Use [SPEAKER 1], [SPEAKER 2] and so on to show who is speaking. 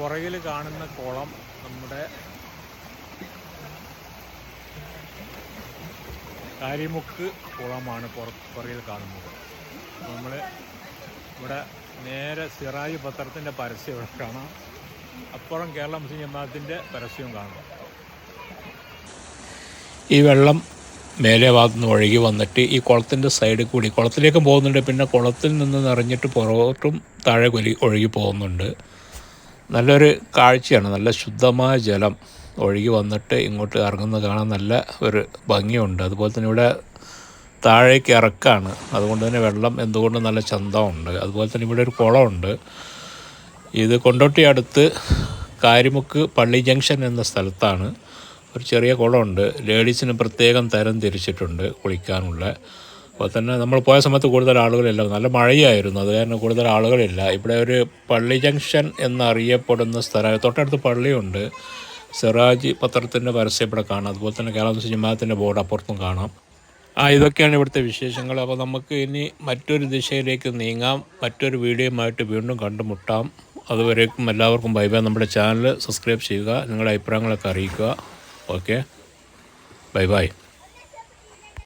[SPEAKER 1] പുറകിൽ കാണുന്ന കുളം നമ്മുടെ കാരിമുക്ക് കുളമാണ് പുറ പുറകിൽ കാണുന്നത്. നമ്മൾ ഇവിടെ നേരെ സിറാജ് പത്രത്തിന്റെ പരസ്യം ഇവിടെ കാണാം. അപ്പുറം കേരള മുസ്ലിം ജമാഅത്തിന്റെ പരസ്യവും കാണാം. ഈ വെള്ളം മേലെ ഭാഗത്തു നിന്ന് ഒഴുകി വന്നിട്ട് ഈ കുളത്തിന്റെ സൈഡിൽ കൂടി കുളത്തിലേക്ക് പോകുന്നുണ്ട്. പിന്നെ കുളത്തിൽ നിന്ന് നിറഞ്ഞിട്ട് പുറകോട്ടും താഴെ ഒഴുകി പോകുന്നുണ്ട്. നല്ലൊരു കാഴ്ചയാണ്. നല്ല ശുദ്ധമായ ജലം ഒഴുകി വന്നിട്ട് ഇങ്ങോട്ട് ഇറങ്ങുന്നത് കാണാൻ നല്ല ഒരു ഭംഗിയുണ്ട്. അതുപോലെ തന്നെ ഇവിടെ താഴേക്ക് ഇറക്കാണ്. അതുകൊണ്ട് തന്നെ വെള്ളം എന്തുകൊണ്ടും നല്ല ചന്തമുണ്ട്. അതുപോലെ തന്നെ ഇവിടെ ഒരു കുളമുണ്ട്. ഇത് കൊണ്ടോട്ടി അടുത്ത് കാരിമുക്ക് പള്ളി ജംഗ്ഷൻ എന്ന സ്ഥലത്താണ് ഒരു ചെറിയ കുളമുണ്ട്. ലേഡീസിന് പ്രത്യേകം തരം തിരിച്ചിട്ടുണ്ട് കുളിക്കാനുള്ള. അപ്പോൾ തന്നെ നമ്മൾ പോയ സമയത്ത് കൂടുതൽ ആളുകളില്ല. നല്ല മഴയായിരുന്നു. അത് കാരണം കൂടുതൽ ആളുകളില്ല. ഇവിടെ ഒരു പള്ളി ജംഗ്ഷൻ എന്നറിയപ്പെടുന്ന സ്ഥലം. തൊട്ടടുത്ത് പള്ളിയുണ്ട്. സിറാജ് പത്രത്തിന്റെ പരസ്യം ഇവിടെ കാണാം. അതുപോലെ തന്നെ കേരള മുസ്ലിം ജമാഅത്തിന്റെ ബോർഡ് അപ്പുറത്തും കാണാം. ആ ഇതൊക്കെയാണ് ഇവിടുത്തെ വിശേഷങ്ങൾ. അപ്പോൾ നമുക്ക് ഇനി മറ്റൊരു ദിശയിലേക്ക് നീങ്ങാം. മറ്റൊരു വീഡിയോയുമായിട്ട് വീണ്ടും കണ്ടുമുട്ടാം. അതുവരേക്കും എല്ലാവർക്കും ബൈ ബൈ. നമ്മുടെ ചാനൽ സബ്സ്ക്രൈബ് ചെയ്യുക. നിങ്ങളുടെ അഭിപ്രായങ്ങളൊക്കെ അറിയിക്കുക. ഓക്കെ. Bye bye.